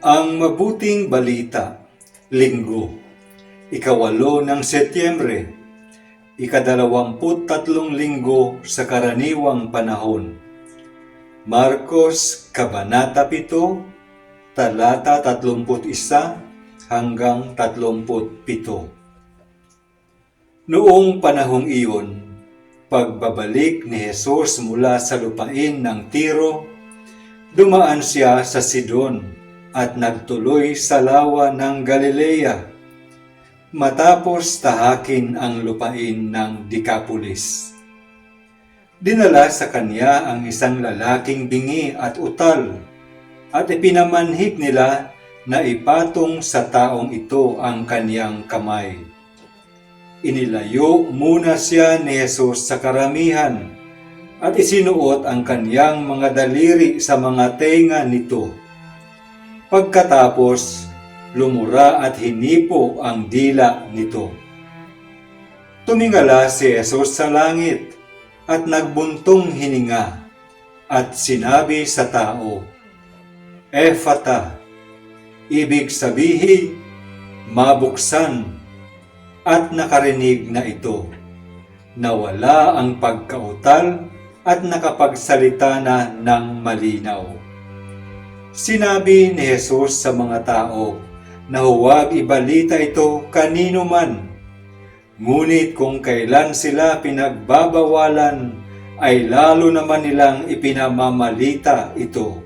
Ang mabuting balita, linggo, ikawalo ng Setyembre, ikadalawamput tatlong linggo sa karaniwang panahon. Marcos, Kabanata 7, talata 31 hanggang 37. Noong panahong iyon, pagbabalik ni Jesus mula sa lupain ng Tiro, dumaan siya sa Sidon at nagtuloy sa lawa ng Galilea matapos tahakin ang lupain ng Decapolis. Dinala sa kanya ang isang lalaking bingi at utal at ipinamanhid nila na ipatong sa taong ito ang kaniyang kamay. Inilayo muna siya ni Jesus sa karamihan at isinuot ang kaniyang mga daliri sa mga tenga nito. Pagkatapos, lumura at hinipo ang dila nito. Tumingala si Jesus sa langit at nagbuntong hininga at sinabi sa tao, Efata, ibig sabihin, mabuksan at nakarinig na ito. Nawala ang pagkautal at nakapagsalita na ng malinaw. Sinabi ni Jesus sa mga tao na huwag ibalita ito kanino man. Ngunit kung kailan sila pinagbabawalan, ay lalo naman nilang ipinamamalita ito.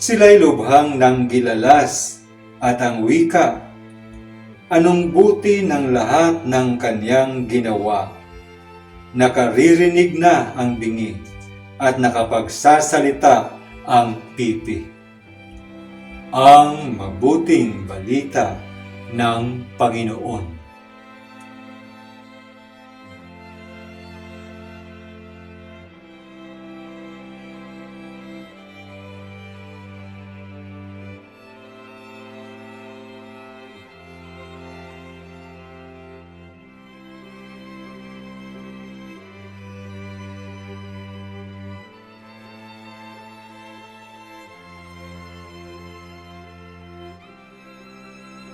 Sila'y lubhang ng gilalas at ang wika. Anong buti ng lahat ng kanyang ginawa? Nakaririnig na ang bingi at nakapagsasalita ang pipi. Ang mabuting balita ng Panginoon.